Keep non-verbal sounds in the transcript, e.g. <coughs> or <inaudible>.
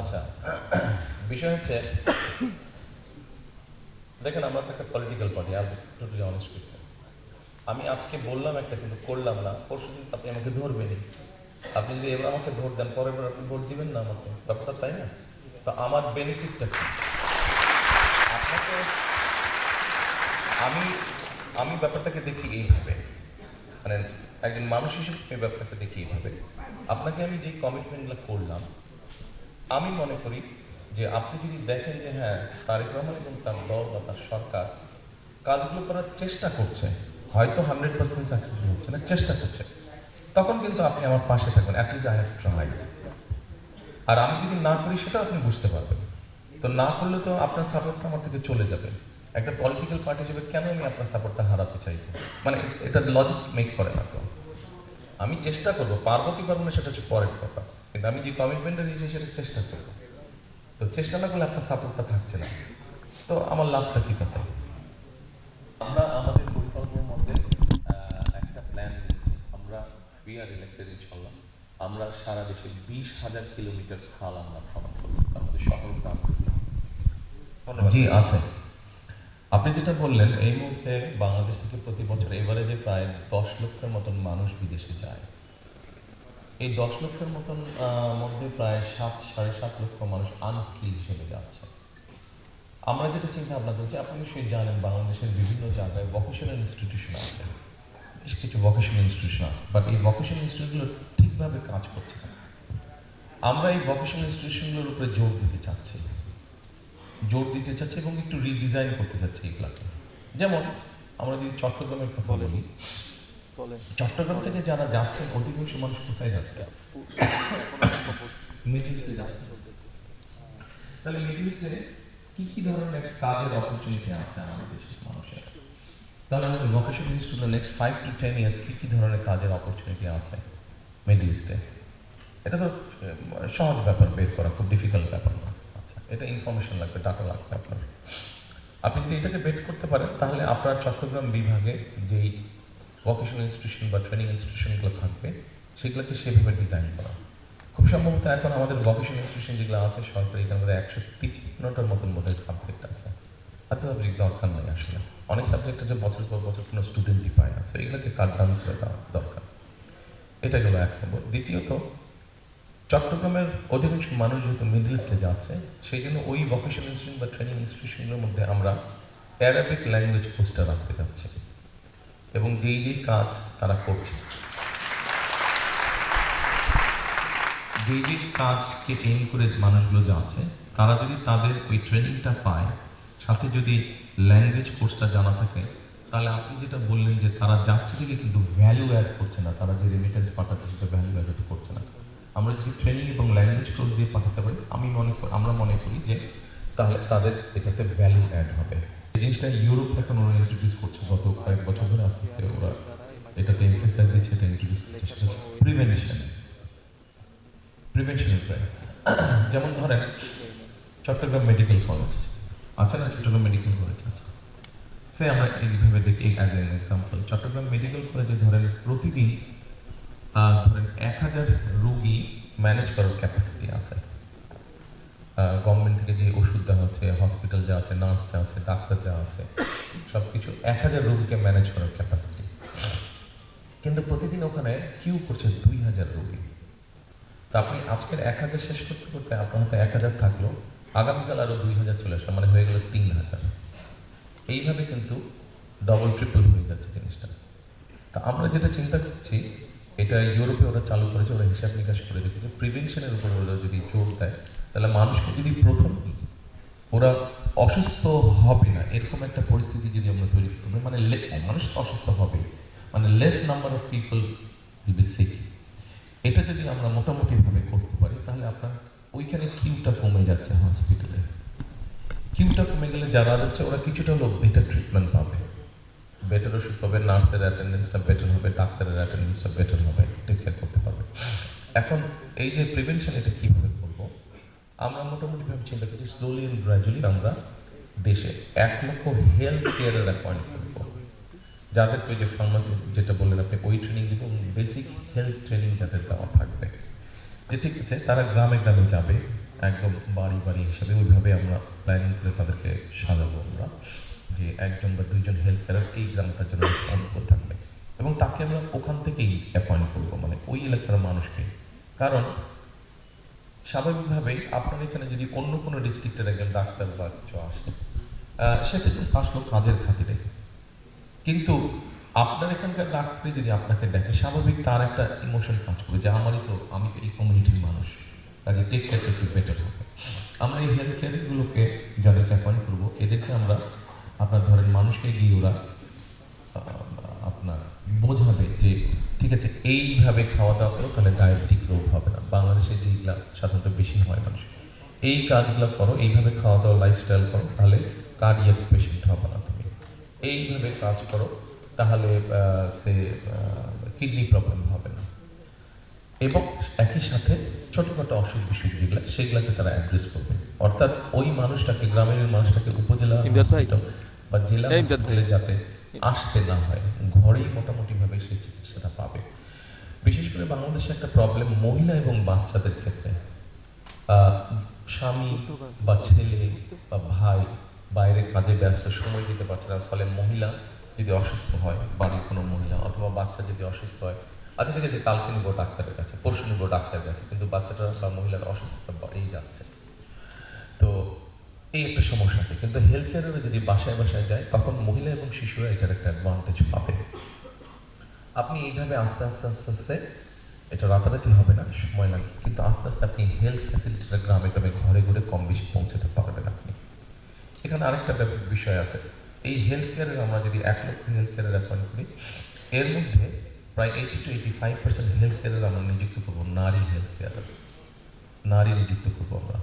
আচ্ছা বিষয় হচ্ছে, দেখেন আমরা একটা পলিটিক্যাল পার্টি আর টোটালি অনেস্ট আমি আজকে বললাম একটা, কিন্তু করলাম না পরশু দিন আপনি আমাকে ধরবেনই। আপনি যদি এবার আমাকে ভোট দেন, পরের বার আপনি ভোট দিবেন না আমাকে, ব্যাপারটা তাই না? তো আমার বেনিফিটটা কি? আপনাকে, আমি আমি ব্যাপারটাকে দেখি এইভাবে। মানে একজন মানুষ হিসেবে এই ব্যাপারটা দেখি এইভাবে। আপনাকে আমি যে কমিটমেন্টগুলো করলাম আমি মনে করি যে আপনি যদি দেখেন যে হ্যাঁ তারেক রহমান এবং তার দল বা তার সরকার কাজগুলো করার চেষ্টা করছে, হয়তো হান্ড্রেড পার্সেন্ট সাকসেসফুল হচ্ছে না, চেষ্টা করছে, তখন কিন্তু আপনি আমার পাশে থাকবেন at least I have tried আর আমি যদি না করি সেটা আপনি বুঝতে পারবেন। তো না করলে তো আপনার সাপোর্টটা আমার থেকে চলে যাবে। একটা পলিটিক্যাল পার্টি হিসেবে কেন আমি আপনার সাপোর্টটা হারাতে চাইব? মানে এটা লজিক মেক করে না তো। আমি চেষ্টা করব, পারব কি পারব না, সেটা হচ্ছে পরের কথা। কিন্তু আমি যে কমিটমেন্টটা দিয়েছি সেটা চেষ্টা করব। তো চেষ্টা না করলে আপনার সাপোর্টটা থাকছে না। তো আমার লাভটা কি তাতে? আমরা আমাদের পরিকল্পনার মধ্যে একটা প্ল্যান নিয়েছি। আমরা উই আর ইলেক্টেড ইনশাল্লাহ আমরা সারা দেশে বিশ হাজার কিলোমিটার খাল আমরা ভ্রমণ করব। মধ্যে শহর গ্রাম। জি আছে। আপনি যেটা বললেন এই মুহূর্তে বাংলাদেশ থেকে প্রতি বছর এবারে যে প্রায় দশ লক্ষের মতন মানুষ বিদেশে যায়। এই দশ লক্ষের মতন মধ্যে প্রায় সাত, সাড়ে সাত লক্ষ মানুষ আনস্কিল হিসেবে যাচ্ছে। আমরা যেটা চিন্তা ভাবনা করছি, আপনি নিশ্চয়ই জানেন বাংলাদেশের বিভিন্ন জায়গায় ভকেশনাল ইনস্টিটিউশন আছে। বেশ কিছু ভোকেশনাল ইনস্টিটিউশন আছে। বাট এই ভকেশনাল ইনস্টিটিউটগুলো ঠিকভাবে কাজ করছে না আমরা এই ভকেশনাল ইনস্টিটিউশনগুলোর উপরে জোর দিতে চাচ্ছি। জোর দিতে চাচ্ছি এবং একটু রিডিজাইন করতে চাচ্ছি এগুলাকে যেমন, আমরা যদি চট্টগ্রামের কথা বলি চট্টগ্রাম থেকে যারা যাচ্ছেন অধিকাংশ মানুষ কোথায় যাচ্ছে? <coughs> মিডল ইস্টে যাচ্ছে। তাহলে মিডল ইস্টে কি কি ধরনের কাজের অপরচুনিটি আছে আমাদের দেশের মানুষের? তাহলে আমাদের ভোকেশন ইনস্টিটিউটে next five to ten years কি কি ধরনের কাজের অপরচুনিটি আছে মিডল ইস্টে এটা তো সহজ ব্যাপার বের করা খুব ডিফিকাল্ট ব্যাপার না। আচ্ছা এটা ইনফরমেশন লাগবে ডাটা লাগবে আপনার। আপনি যদি এটাকে বেট করতে পারেন তাহলে আপনার চট্টগ্রাম বিভাগে যেই ভোকেশনাল ইনস্টিটিউশন বা ট্রেনিং ইনস্টিটিউশনগুলো থাকবে, সেগুলোকে সেভাবে ডিজাইন করা। খুব সম্ভবত এখন আমাদের ভোকেশনাল ইনস্টিটিউশন যেগুলো আছে, সরকারি এখানে মধ্যে একশো তিপ্পান্নটার মতন বোধহয় সাবজেক্ট আছে। আচ্ছা সাবজেক্ট দরকার নেই আসলে। অনেক সাবজেক্ট আছে বছর পর বছর কোনো স্টুডেন্টই পায় না। সো এগুলোকে কাট ডাউন করে দেওয়া দরকার। এটা গেলো এক নম্বর। দ্বিতীয়ত, চট্টগ্রামের অধিকাংশ মানুষ যেহেতু মিডল ইস্টে যাচ্ছে সেই জন্য ওই ভোকেশনাল ইনস্টিটিউশন বা ট্রেনিং ইনস্টিটিউশনগুলোর মধ্যে আমরা অ্যারাবিক ল্যাঙ্গুয়েজ পোস্টার রাখতে যাচ্ছি। এবং যেই যেই কাজ তারা করছে। যেই যেই কাজকে এম করে মানুষগুলো যাচ্ছে, তারা যদি তাদের ওই ট্রেনিংটা পায়, সাথে যদি ল্যাঙ্গুয়েজ কোর্সটা জানা থাকে, তাহলে আপনি যেটা বললেন যে তারা যাচ্ছে থেকে কিন্তু ভ্যালু অ্যাড করছে না, তারা যে রেমিটেন্স পাঠাচ্ছে সেটা ভ্যালু অ্যাড করছে না। আমরা যদি ট্রেনিং এবং ল্যাঙ্গুয়েজ কোর্স দিয়ে পাঠাতে পারি, আমি মনে করি আমরা মনে করি যে তাহলে তাদের এটাতে ভ্যালু অ্যাড হবে। জিনিসটা ইউরোপ এখন ওরা ইন্ট্রোডিউস করছে। গত কয়েক বছর ধরে আস্তে আস্তে ওরা এটাতে এমফেসাইজ দিচ্ছে এটা ইন্ট্রোডিউস করছে। সেটা প্রিভেনশন প্রিভেনশনের উপায় যেমন ধরেন চট্টগ্রাম মেডিকেল কলেজ আছে না চট্টগ্রাম মেডিকেল কলেজ আছে। সে আমরা এইভাবে দেখি as an example Chittagong medical কলেজে ধরেন প্রতিদিন ধরেন এক হাজার রুগী ম্যানেজ করার ক্যাপাসিটি আছে। গভর্নমেন্ট থেকে যে ওষুধ দেওয়া হচ্ছে হসপিটাল যা আছে নার্স যা আছে ডাক্তার যা আছে সব কিছু এক হাজার রুগীকে ম্যানেজ করার ক্যাপাসিটি কিন্তু প্রতিদিন ওখানে কিউ করছে দুই হাজার রুগী। তা আপনি আজকের এক হাজার শেষ করতে করতে আপনার হাতে এক হাজার থাকল, আগামীকাল আরও দুই হাজার চলে আসলো মানে হয়ে গেল তিন হাজার। এইভাবে কিন্তু ডবল ট্রিপল হয়ে যাচ্ছে জিনিসটা। তা আমরা যেটা চিন্তা করছি, এটা ইউরোপে ওরা চালু করেছে, ওরা হিসাব নিকাশ করে দেখেছে প্রিভেনশনের উপর ওরা যদি জোর দেয় তাহলে মানুষকে যদি প্রথম ওরা অসুস্থ হবে না, এরকম একটা পরিস্থিতি যদি আমরা তৈরি করতে মানে মানুষ অসুস্থ হবে। মানে less number of people be এটা যদি আমরা মোটামুটি ভাবে করতে পারি, তাহলে আপনার ওইখানে কিউটা কমে যাচ্ছে হসপিটালে কিউটা কমে গেলে যারা যাচ্ছে ওরা কিছুটা হলেও বেটার ট্রিটমেন্ট পাবে। বেটার ওষুধ পাবে, নার্সের অ্যাটেন্ডেন্সটা বেটার হবে, ডাক্তারের অ্যাটেন্ডেন্সটা বেটার হবে টেক কেয়ার করতে পারবে। এখন এই যে প্রিভেনশন এটা করব আমরা মোটামুটি ভাবে চিন্তা করছি স্লোলি অ্যান্ড গ্র্যাজুয়ালি আমরা দেশে এক লক্ষ হেলথ কেয়ারের অ্যাপয়েন্ট করব। যাদেরকে যে ফার্মাসি যেটা বললেন আপনি, ওই ট্রেনিং দিব বেসিক হেলথ ট্রেনিং যাদের দেওয়া থাকবে। যে ঠিক আছে, তারা গ্রামে গ্রামে যাবে, একদম বাড়ি বাড়ি হিসাবে ওইভাবে আমরা প্ল্যানিং করে তাদেরকে সাজাবো আমরা, যে একজন বা দুইজন হেল্প কেয়ার এই গ্রামটার জন্য রেসপন্সিবল থাকবে। এবং তাকে আমরা ওখান থেকেই অ্যাপয়েন্ট করব মানে ওই এলাকার মানুষকে। কারণ স্বাভাবিকভাবেই আপনার এখানে যদি অন্য কোনো ডিস্ট্রিক্টের একজন ডাক্তার বা কিছু আসে জাস্ট আসলো কাজের খাতিরে। কিন্তু আপনার এখানকার ডাক্তার যদি আপনাকে দেখে, স্বাভাবিক তার একটা ইমোশন কাজ করবে যে, আমারই তো, আমি তো এই কমিউনিটির মানুষ। কাজে টেক কেয়ারটা একটু বেটার হবে। আমরা এই হেলথ কেয়ারগুলোকে যাদেরকে অ্যাপয়েন্ট করব, এদেরকে আমরা আপনার ধরেন মানুষকে গিয়ে ওরা আপনার বোঝাবে যে ঠিক আছে এইভাবে খাওয়া দাওয়া করো তাহলে ডায়াবেটিক রোগ হবে না। বাংলাদেশে যেগুলা সাধারণত বেশি হয় মানুষ। এই কাজগুলো করো এইভাবে খাওয়া দাওয়া লাইফস্টাইল করো তাহলে কার্ডিয়াক পেশেন্ট হবে না তুমি। এইভাবে কাজ করো তাহলে সে কিডনি প্রবলেম হবে না। এবং একই সাথে ছোটখাটো অসুখ বিসুখ যেগুলো সেগুলোকে তারা অ্যাড্রেস করবে। অর্থাৎ ওই মানুষটাকে গ্রামের মানুষটাকে উপজেলা বা জেলা যাতে আসতে না হয়। ঘরেই মোটামুটি ভাবে সেই চিকিৎসাটা পাবে। বিশেষ করে বাংলাদেশে একটা প্রবলেম মহিলা এবং বাচ্চাদের ক্ষেত্রে। স্বামী বা ছেলে বা ভাই বাইরে কাজে ব্যস্ত সময় দিতে পারছে না, ফলে মহিলা যদি অসুস্থ হয়, বাড়ির কোনো মহিলা অথবা বাচ্চা যদি অসুস্থ হয় আচ্ছা ঠিক আছে, কালকে নিবো ডাক্তারের কাছে, পরশু নিবো ডাক্তারের কাছে, কিন্তু বাচ্চাটা বা মহিলার অসুস্থতা বাড়েই যাচ্ছে। তো এই একটা সমস্যা আছে। কিন্তু হেলথ কেয়ারের যদি বাসায় বাসায় যায়, তখন মহিলা এবং শিশুরা এটার একটা অ্যাডভান্টেজ পাবে। আপনি এইভাবে আস্তে আস্তে আস্তে আস্তে, এটা রাতারাতি হবে না সময় লাগবে। কিন্তু আস্তে আস্তে আপনি হেলথ ফ্যাসিলিটিটা গ্রামে গ্রামে, ঘরে ঘরে কম বেশি পৌঁছাতে পারবেন আপনি। এখানে আরেকটা বিষয় আছে। এই হেলথ কেয়ারের আমরা যদি এক লক্ষ হেলথ কেয়ারের অ্যাপয়েন্ট করি, এর মধ্যে প্রায় eighty to eighty five percent health কেয়ারের আমরা নিযুক্ত করব নারী হেলথ কেয়ার নারী নিযুক্ত করব আমরা।